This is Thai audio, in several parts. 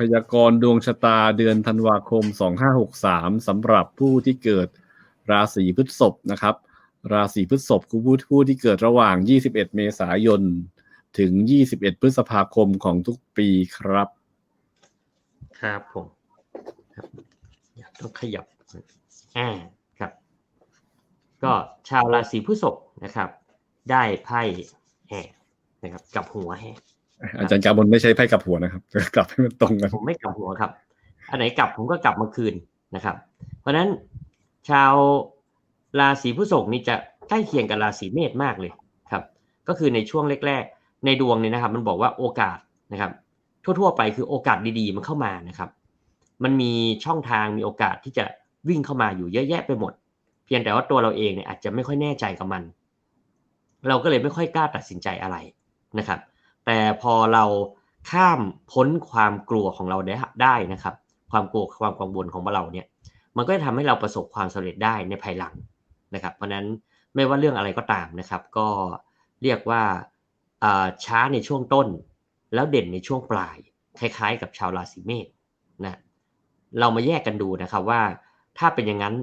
พยากรณ์ดวงชะตาเดือนธันวาคม 2563สำหรับผู้ที่เกิดราศีพฤษภนะครับ ราศีพฤษภคือผู้ผู้ที่เกิดระหว่าง 21 เมษายน ถึง 21 พฤษภาคมของทุกปีครับ ครับผมครับอยากต้องขยับอ่าครับ ก็ชาวราศีพฤษภนะครับ ได้ไพ่แห่นะครับ กับหัวแห่ อาจารย์กาบนไม่ใช่ไพ่กลับหัวนะครับกลับให้มันตรงกันผมไม่กลับหัวครับ อันไหนกลับผมก็กลับมาคืนนะครับ เพราะฉะนั้นชาวราศีพฤษภนี่จะใกล้เคียงกับราศีเมษมากเลยครับ ก็คือในช่วงแรก ๆ ในดวงเนี่ยนะครับ มันบอกว่าโอกาสนะครับ ทั่ว ๆ ไปคือโอกาสดีๆ มันเข้ามานะครับ มันมีช่องทางมีโอกาสที่จะวิ่งเข้ามาอยู่เยอะแยะไปหมด เพียงแต่ว่าตัวเราเองเนี่ยอาจจะไม่ค่อยแน่ใจกับมัน เราก็เลยไม่ค่อยกล้าตัดสินใจอะไรนะครับ แต่พอเราข้ามพ้นความกลัวของเราได้ได้นะครับ ความกลัวความกังวลของเราเนี่ย มันก็จะทำให้เราประสบความสำเร็จได้ในภายหลังนะครับ เพราะฉะนั้นไม่ว่าเรื่องอะไรก็ตามนะครับ ก็เรียกว่าช้าในช่วงต้น แล้วเด่นในช่วงปลาย คล้ายๆ กับชาวราศีเมษนะเรามาแยกกันดูนะครับว่า ถ้าเป็นอย่างนั้น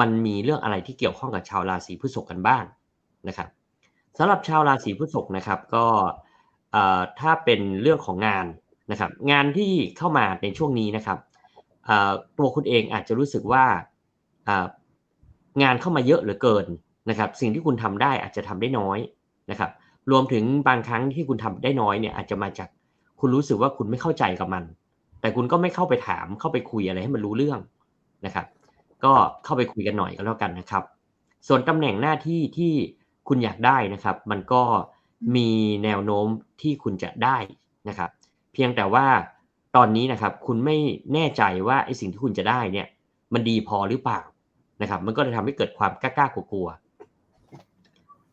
มันมีเรื่องอะไรที่เกี่ยวข้องกับชาวราศีพฤษภกันบ้างนะครับสำหรับชาวราศีพฤษภนะครับ ก็ ถ้าเป็นเรื่องของงานนะครับ งานที่เข้ามาในช่วงนี้นะครับตัวคุณเองอาจจะรู้สึกว่างานเข้ามาเยอะเหลือเกินนะครับ สิ่งที่คุณทำได้อาจจะทำได้น้อยนะครับ รวมถึงบางครั้งที่คุณทำได้น้อยเนี่ยอาจจะมาจากคุณรู้สึกว่าคุณไม่เข้าใจกับมัน แต่คุณก็ไม่เข้าไปถามเข้าไปคุยอะไรให้มันรู้เรื่องนะครับ ก็เข้าไปคุยกันหน่อยก็แล้วกันนะครับ ส่วนตำแหน่งหน้าที่ที่คุณอยากได้นะครับ มันก็ มีแนวโน้มที่คุณจะได้นะครับ เพียงแต่ว่าตอนนี้นะครับคุณไม่แน่ใจว่าไอ้สิ่งที่คุณจะได้เนี่ย มันดีพอหรือเปล่านะครับ มันก็จะทำให้เกิดความกล้ากลัว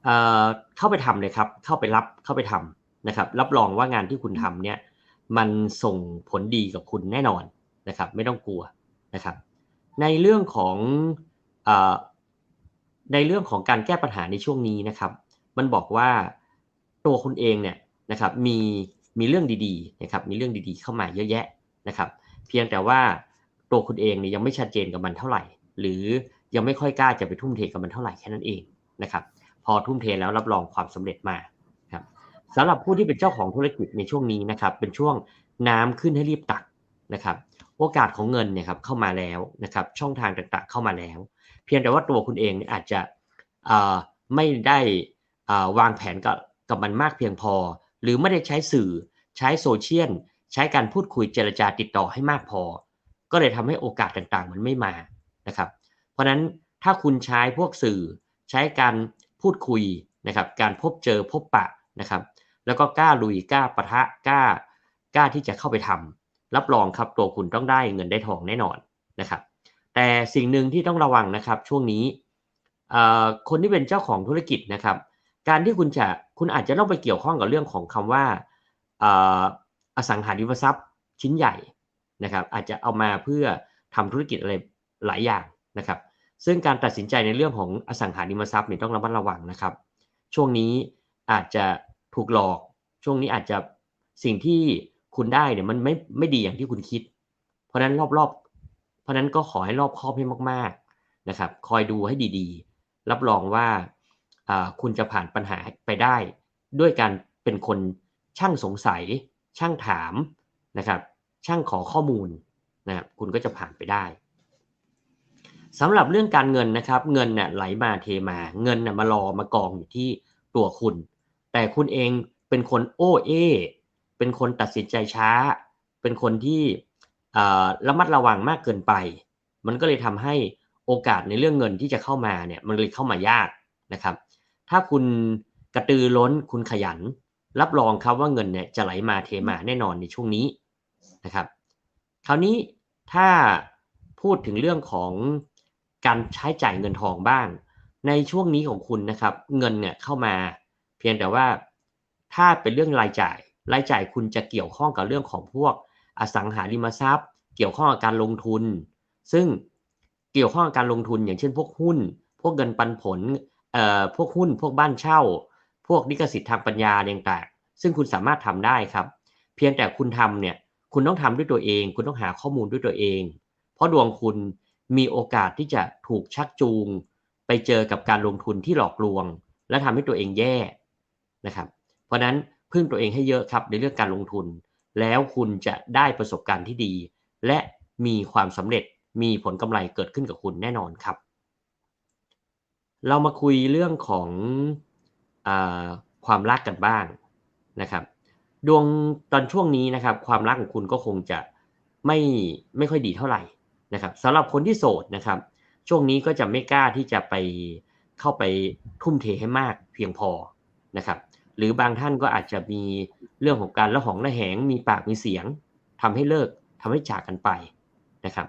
เอ่อเข้าไปทำเลยครับ เข้าไปรับเข้าไปทำนะครับ รับรองว่างานที่คุณทำเนี่ย มันส่งผลดีกับคุณแน่นอนนะครับ ไม่ต้องกลัวนะครับ ในเรื่องของเอ่อในเรื่องของการแก้ปัญหาในช่วงนี้นะครับ มันบอกว่า ตัวคุณเองเนี่ยนะครับมีมีเรื่องดีๆนะครับมีเรื่องดีๆ เข้ามาเยอะแยะนะครับเพียงแต่ว่าตัวคุณเองเนี่ยยังไม่ชัดเจนกับมันเท่าไหร่ หรือยังไม่ค่อยกล้าจะไปทุ่มเทกับมันเท่าไหร่แค่นั้นเองนะครับพอทุ่มเทแล้วรับรองความสำเร็จมาครับสำหรับผู้ที่เป็นเจ้าของธุรกิจในช่วงนี้นะครับเป็นช่วงน้ำขึ้นให้รีบตักนะครับโอกาสของเงินเนี่ยครับเข้ามาแล้วนะครับช่องทางต่างๆเข้ามาแล้ว เพียงแต่ว่าตัวคุณเองอาจจะไม่ได้วางแผนกับ กับมันมากเพียงพอ หรือไม่ได้ใช้สื่อ ใช้โซเชียลใช้การพูดคุยเจรจาติดต่อให้มากพอ ก็เลยทำให้โอกาสต่างๆ มันไม่มานะครับ เพราะฉะนั้นถ้าคุณใช้พวกสื่อ ใช้การพูดคุยนะครับ การพบเจอพบปะนะครับ แล้วก็กล้าลุยกล้าปะทะกล้ากล้าที่จะเข้าไปทำรับรองครับตัวคุณต้องได้เงินได้ทองแน่นอนนะครับ แต่สิ่งหนึ่งที่ต้องระวังนะครับช่วงนี้คนที่เป็นเจ้าของธุรกิจนะครับ การที่คุณจะคุณอาจจะต้องไปเกี่ยวข้องกับเรื่องของคำว่าอสังหาริมทรัพย์ชิ้นใหญ่นะครับ อาจจะเอามาเพื่อทำธุรกิจอะไรหลายอย่างนะครับ ซึ่งการตัดสินใจในเรื่องของอสังหาริมทรัพย์เนี่ยต้องระมัดระวังนะครับ ช่วงนี้อาจจะถูกหลอก ช่วงนี้อาจจะสิ่งที่คุณได้เนี่ยมันไม่ไม่ดีอย่างที่คุณคิด เพราะนั้นรอบๆ เพราะนั้นก็ขอให้รอบคอบให้มาก ๆนะครับ คอยดูให้ดีๆ รับรองว่า คุณจะผ่านปัญหาไปได้ ด้วยการเป็นคนช่างสงสัย ช่างถามนะครับ ช่างขอข้อมูลนะครับคุณก็จะผ่านไปได้สำหรับเรื่องการเงินนะครับเงินเนี่ยไหลมาเทมา เงินเนี่ยมารอมากองอยู่ที่ตัวคุณ แต่คุณเองเป็นคนโอ้เอเป็นคนตัดสินใจช้า เป็นคนที่ระมัดระวังมากเกินไป มันก็เลยทำให้โอกาสในเรื่องเงินที่จะเข้ามาเนี่ยมันเลยเข้ามายากนะครับ ถ้าคุณกระตือร้นคุณขยัน รับรองครับว่าเงินเนี่ยจะไหลมาเทมาแน่นอนในช่วงนี้นะครับ คราวนี้ถ้าพูดถึงเรื่องของการใช้จ่ายเงินทองบ้าง ในช่วงนี้ของคุณนะครับ เงินเนี่ยเข้ามาเพียงแต่ว่าถ้าเป็นเรื่องรายจ่าย รายจ่ายคุณจะเกี่ยวข้องกับเรื่องของพวกอสังหาริมทรัพย์ เกี่ยวข้องกับการลงทุน ซึ่งเกี่ยวข้องกับการลงทุนอย่างเช่นพวกหุ้น พวกเงินปันผล เอ่อพวกหุ้นพวกบ้านเช่า พวกลิขสิทธิ์ทางปัญญาต่างๆซึ่งคุณสามารถทำได้ครับ เพียงแต่คุณทำเนี่ยคุณต้องทำด้วยตัวเอง คุณต้องหาข้อมูลด้วยตัวเอง เพราะดวงคุณมีโอกาสที่จะถูกชักจูง ไปเจอกับการลงทุนที่หลอกลวง และทำให้ตัวเองแย่นะครับ เพราะฉะนั้นพึ่งตัวเองให้เยอะครับในเรื่องการลงทุน แล้วคุณจะได้ประสบการณ์ที่ดี และมีความสำเร็จมีผลกำไรเกิดขึ้นกับคุณแน่นอนครับ เรามาคุยเรื่องของอความรักกันบ้างนะครับ ดวงตอนช่วงนี้นะครับ ความรักของคุณก็คงจะไม่ไม่ค่อยดีเท่าไหร่นะครับสำหรับคนที่โสดนะครับ ช่วงนี้ก็จะไม่กล้าที่จะไปเข้าไปทุ่มเทให้มากเพียงพอนะครับ หรือบางท่านก็อาจจะมีเรื่องของการละหองละแหง มีปากมีเสียงทำให้เลิกทำให้จากกันไปนะครับ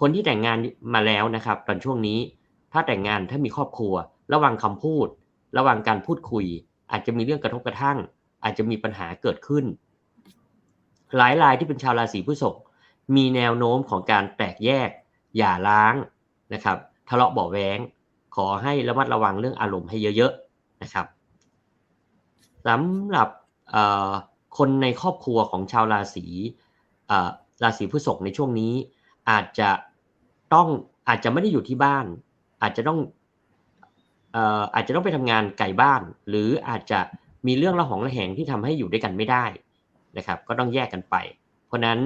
คนที่แต่งงานมาแล้วนะครับ ตอนช่วงนี้ ถ้าแต่งงานถ้ามีครอบครัว ระวังคำพูด ระวังการพูดคุย อาจจะมีเรื่องกระทบกระทั่ง อาจจะมีปัญหาเกิดขึ้น หลายรายที่เป็นชาวราศีพฤษภมีแนวโน้มของการแตกแยกหย่าร้างนะครับ ทะเลาะเบาแว้งขอให้ระมัดระวังเรื่องอารมณ์ให้เยอะๆนะครับสำหรับคนในครอบครัวของชาวราศีราศีพฤษภในช่วงนี้ อาจจะต้องอาจจะไม่ได้อยู่ที่บ้าน อาจจะต้องเอ่ออาจจะต้องไปทำงานไกลบ้าน หรืออาจจะมีเรื่องระหองระแหงที่ทำให้อยู่ด้วยกันไม่ได้นะครับ ก็ต้องแยกกันไป เพราะฉะนั้น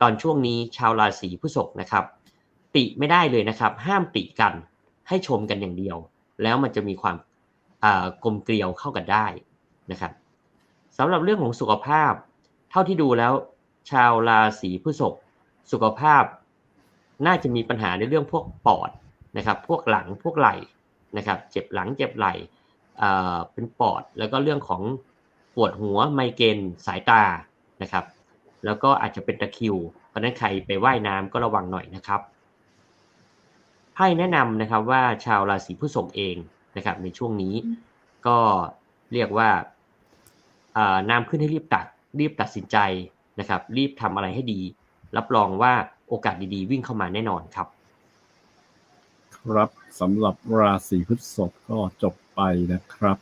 ตอนช่วงนี้ชาวราศีพฤษภนะครับ ติไม่ได้เลยนะครับ ห้ามติกันให้ชมกันอย่างเดียว แล้วมันจะมีความกลมเกลียวเข้ากันได้นะครับสำหรับเรื่องของสุขภาพ เท่าที่ดูแล้ว ชาวราศีพฤษภสุขภาพ น่าจะมีปัญหาในเรื่องพวกปอด นะครับพวกหลังพวกไหล่นะครับเจ็บหลังเจ็บไหล่เป็นปอด แล้วก็เรื่องของปวดหัวไมเกรนสายตานะครับ แล้วก็อาจจะเป็นตะคิว เพราะนั้นใครไปว่ายน้ำก็ระวังหน่อยนะครับไพ่แนะนำนะครับว่าชาวราศีพฤษภเองนะครับ ในช่วงนี้ก็เรียกว่าอ่าน้ำขึ้นให้รีบตัดรีบตัดสินใจนะครับ รีบทำอะไรให้ดี รับรองว่าโอกาสดีๆ วิ่งเข้ามาแน่นอนครับ ครับสำหรับราศีพฤษภก็จบไปนะครับ